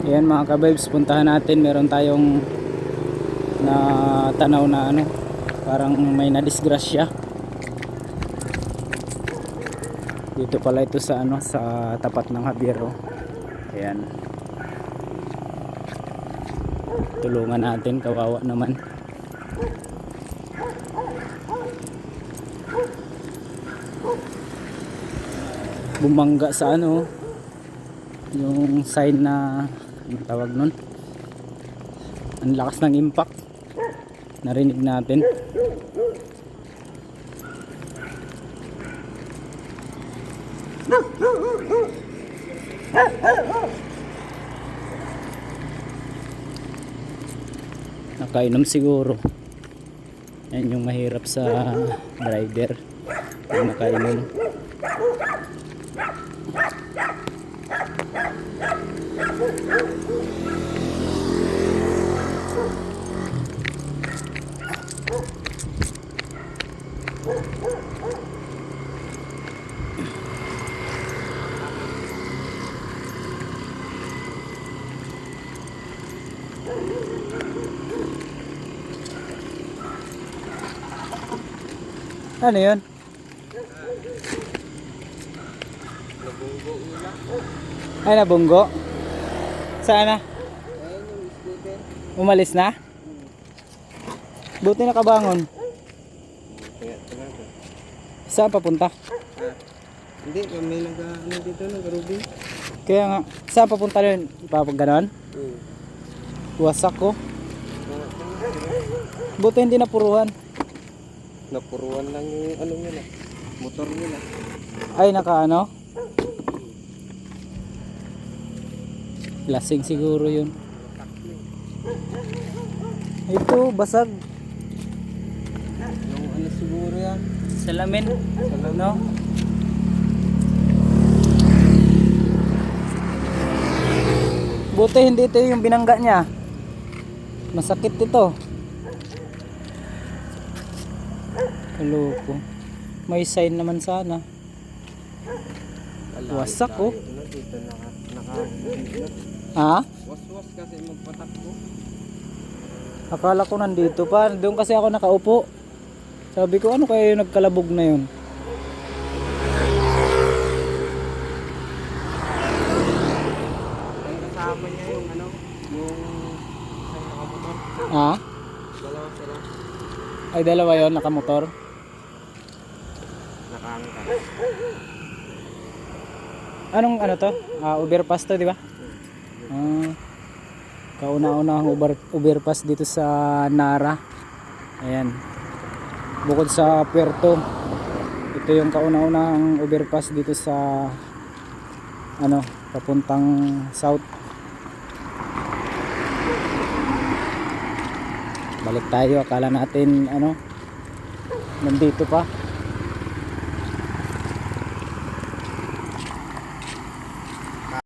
Ayan mga kabibs, puntahan natin. Meron tayong na tanaw na ano, parang may nadisgrasya. Dito pala ito sa ano, sa tapat ng Javiero. Ayan. Tulungan natin, kawawa naman. Bumangga sa ano, yung sign na ang tawag nun. Ang lakas ng impact. Narinig natin. Nakainom siguro. Yan yung mahirap sa driver yung nakainom ano yun? ay nabunggo saan na? umalis na? buti nakabangon saan papunta? Hindi, may nag ano dito, nag-ruby. kaya nga saan papunta rin? ipapag ganon? Hmm. wasak ko buti hindi napuruhan Napuruan lang yung ano nila, motor nila. ay naka ano? Lasing siguro yun. Ito basag. Yung ano siguro yan, salamin no? buti hindi ito yung binangga niya. Masakit ito. Kaloko. May sign naman sana. Wasak, oh. Dito naka. Ha? Was-was kasi magpatakbo. akala ko nandito pa doon kasi ako nakaupo sabi ko ano kaya yung nagkalabog na yun Ang kasama niya yung ano, yung isang nakamotor. ha? Dalawa sila, ay dalawa yon nakamotor nakaangkat. Anong ano to? Ah, overpass to, di ba? Ah, kauna-una ang over, overpass dito sa Nara. Ayan. Bukod sa Puerto. Ito yung kauna-una ang overpass dito sa ano, papuntang south. Balik tayo, akala natin ano, nandito pa.